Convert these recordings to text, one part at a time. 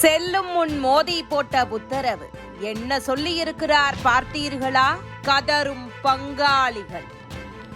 செல்லும் முன் மோதி போட்ட உத்தரவு என்ன சொல்லியிருக்கிறார் பார்த்தீர்களா? கதரும் பங்காளிகள்.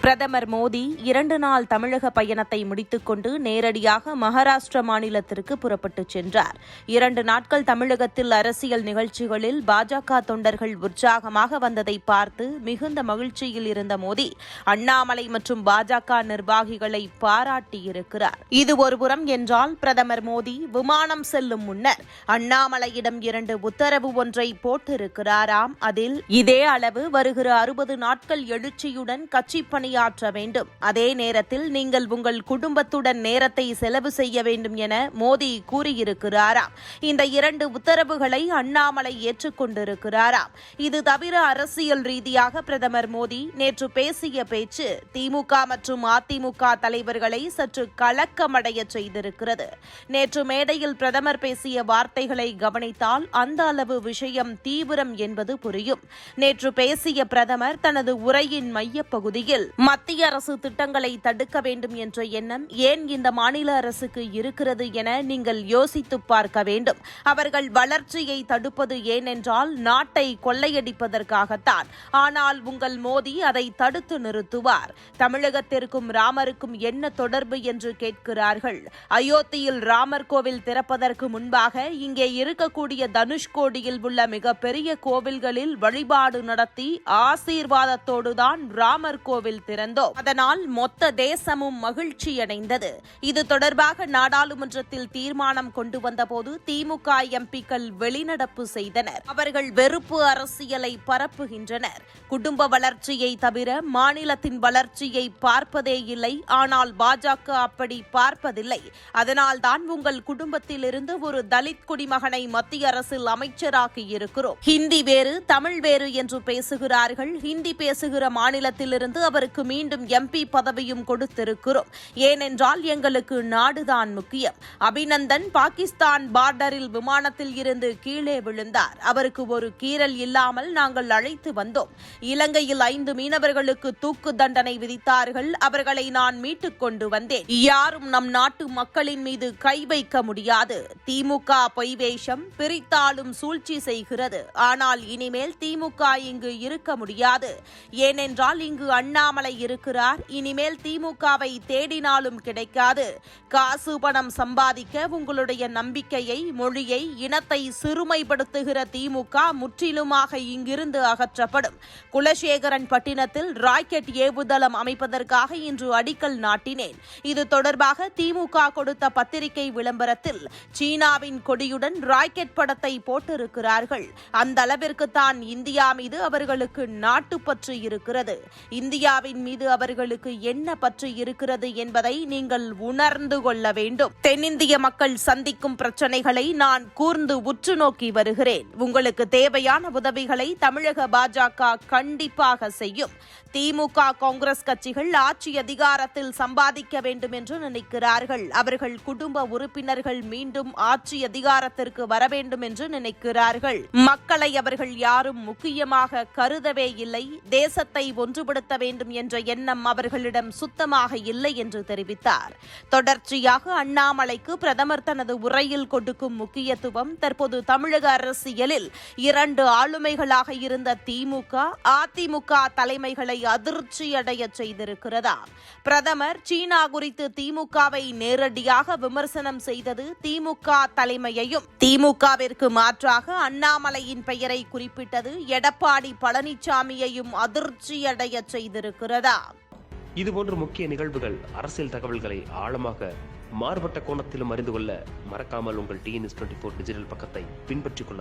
பிரதமர் மோடி இரண்டு நாள் தமிழக பயணத்தை முடித்துக்கொண்டு நேரடியாக மகாராஷ்டிர மாநிலத்திற்கு புறப்பட்டுச் சென்றார். இரண்டு நாட்கள் தமிழகத்தில் அரசியல் நிகழ்ச்சிகளில் பாஜக தொண்டர்கள் உற்சாகமாக வந்ததை பார்த்து மிகுந்த மகிழ்ச்சியில் இருந்த மோடி அண்ணாமலை மற்றும் பாஜக நிர்வாகிகளை பாராட்டியிருக்கிறார். இது ஒருபுறம் என்றால் பிரதமர் மோடி விமானம் செல்லும் முன்னர் அண்ணாமலையிடம் இரண்டு உத்தரவு ஒன்றை போட்டிருக்கிறாராம். அதில் இதே அளவு வருகிற அறுபது நாட்கள் எழுச்சியுடன் கட்சி பணியாற்ற வேண்டும். அதே நேரத்தில் நீங்கள் உங்கள் குடும்பத்துடன் நேரத்தை செலவு செய்ய வேண்டும் என மோடி கூறியிருக்கிறாராம். இந்த இரண்டு உத்தரவுகளை அண்ணாமலை ஏற்றுக்கொண்டிருக்கிறாராம். இது தவிர அரசியல் ரீதியாக பிரதமர் மோடி நேற்று பேசிய பேச்சு திமுக மற்றும் அதிமுக தலைவர்களை சற்று கலக்கமடைய செய்திருக்கிறது. நேற்று மேடையில் பிரதமர் பேசிய வார்த்தைகளை கவனித்தால் அந்த அளவு விஷயம் தீவிரம் என்பது புரியும். நேற்று பேசிய பிரதமர் தனது உரையின் மையப்பகுதியில் மத்திய அரசு திட்டங்களை தடுக்க வேண்டும் என்ற எண்ணம் ஏன் இந்த மாநில அரசுக்கு இருக்கிறது என நீங்கள் யோசித்து பார்க்க வேண்டும். அவர்கள் வளர்ச்சியை தடுப்பது ஏனென்றால் நாட்டை கொள்ளையடிப்பதற்காகத்தான். ஆனால் உங்கள் மோடி அதை தடுத்து நிறுத்துவார். தமிழகத்திற்கும் ராமருக்கும் என்ன தொடர்பு என்று கேட்கிறார்கள். அயோத்தியில் ராமர் கோவில் திறப்பதற்கு முன்பாக இங்கே இருக்கக்கூடிய தனுஷ்கோடியில் உள்ள மிகப்பெரிய கோவில்களில் வழிபாடு நடத்தி ஆசீர்வாதத்தோடுதான் ராமர் கோவில் திறந்தோம். அதனால் மொத்த தேசமும் மகிழ்ச்சியடைந்தது. இது தொடர்பாக நாடாளுமன்றத்தில் தீர்மானம் கொண்டு வந்தபோது திமுக எம்பிக்கள் வெளிநடப்பு செய்தனர். அவர்கள் வெறுப்பு அரசியலை பரப்புகின்றனர். குடும்ப வளர்ச்சியை தவிர மாநிலத்தின் வளர்ச்சியை பார்ப்பதே இல்லை. ஆனால் பாஜக அப்படி பார்ப்பதில்லை. அதனால்தான் உங்கள் குடும்பத்திலிருந்து ஒரு தலித் குடிமகனை மத்திய அரசில் அமைச்சராக்கி இருக்கிறோம். ஹிந்தி வேறு தமிழ் வேறு என்று பேசுகிறார்கள். ஹிந்தி பேசுகிற மாநிலத்திலிருந்து அவருக்கு அவருக்கு மீண்டும் எம்பி பதவியும் கொடுத்திருக்கிறோம். ஏனென்றால் எங்களுக்கு நாடுதான் முக்கியம். அபிநந்தன் பாகிஸ்தான் பார்டரில் விமானத்தில் இருந்து கீழே விழுந்தார். அவருக்கு ஒரு கீறல் இல்லாமல் நாங்கள் அழைத்து வந்தோம். இலங்கையில் ஐந்து மீனவர்களுக்கு தூக்கு தண்டனை விதித்தார்கள். அவர்களை நான் மீட்டுக் கொண்டு வந்தேன். யாரும் நம் நாட்டு மக்களின் மீது கை வைக்க முடியாது. திமுக பொய்வேஷம் பிரித்தாலும் சூழ்ச்சி செய்கிறது. ஆனால் இனிமேல் திமுக இங்கு இருக்க முடியாது. ஏனென்றால் இங்கு அண்ணாமலை இருக்கிறார். இனிமேல் திமுகவை தேடினாலும் கிடைக்காது. காசு பணம் சம்பாதிக்க உங்களுடைய நம்பிக்கையை மொழியை இனத்தை சிறுமைப்படுத்துகிற திமுக முற்றிலுமாக இங்கிருந்து அகற்றப்படும். குலசேகரன் பட்டினத்தில் ராக்கெட் ஏவுதளம் அமைப்பதற்காக இன்று அடிக்கல் நாட்டினேன். இது தொடர்பாக திமுக கொடுத்த பத்திரிகை விளம்பரத்தில் சீனாவின் கொடியுடன் ராக்கெட் படத்தை போட்டிருக்கிறார்கள். அந்த அளவிற்கு தான் இந்தியா மீது அவர்களுக்கு நாட்டுப்பற்று இருக்கிறது. இந்தியாவின் மீது அவர்களுக்கு என்ன பற்று இருக்கிறது என்பதை நீங்கள் உணர்ந்து கொள்ள வேண்டும். தென்னிந்திய மக்கள் சந்திக்கும் பிரச்சனைகளை நான் கூர்ந்து உற்று நோக்கி வருகிறேன். உங்களுக்கு தேவையான உதவிகளை தமிழக பாஜக கண்டிப்பாக செய்யும். திமுக காங்கிரஸ் கட்சிகள் ஆட்சி அதிகாரத்தில் சம்பாதிக்க வேண்டும் என்று நினைக்கிறார்கள். அவர்கள் குடும்ப உறுப்பினர்கள் மீண்டும் ஆட்சி அதிகாரத்திற்கு வர வேண்டும் என்று நினைக்கிறார்கள். மக்களை அவர்கள் யாரும் முக்கியமாக கருதவே இல்லை. தேசத்தை ஒன்றுபடுத்த வேண்டும் என்ற என்ற எண்ணம் அவர்களிடம் சுத்தமாக இல்லை என்று தெரிவித்தார். தொடர்ச்சியாக அண்ணாமலைக்கு பிரதமர் தனது உரையில் கொடுக்கும் முக்கியத்துவம் தற்போது தமிழக அரசியலில் இரண்டு ஆளுமைகளாக இருந்த திமுக அதிமுக தலைமைகளை அதிர்ச்சியடைய செய்திருக்கிறதா? பிரதமர் சீனா குறித்து திமுகவை நேரடியாக விமர்சனம் செய்தது திமுக தலைமையையும். திமுகவிற்கு மாற்றாக அண்ணாமலையின் பெயரை குறிப்பிட்டது எடப்பாடி பழனிசாமியையும் அதிர்ச்சியடைய செய்திருக்கிறது. இதுபோன்ற முக்கிய நிகழ்வுகள் அரசியல் தகவல்களை ஆழமாக மாறுபட்ட கோணத்திலும் அறிந்து கொள்ள மறக்காமல் உங்கள் டிஎன்எஸ் டுவெண்ட்டி ஃபோர் டிஜிட்டல் பக்கத்தை பின்பற்றிக் கொள்ள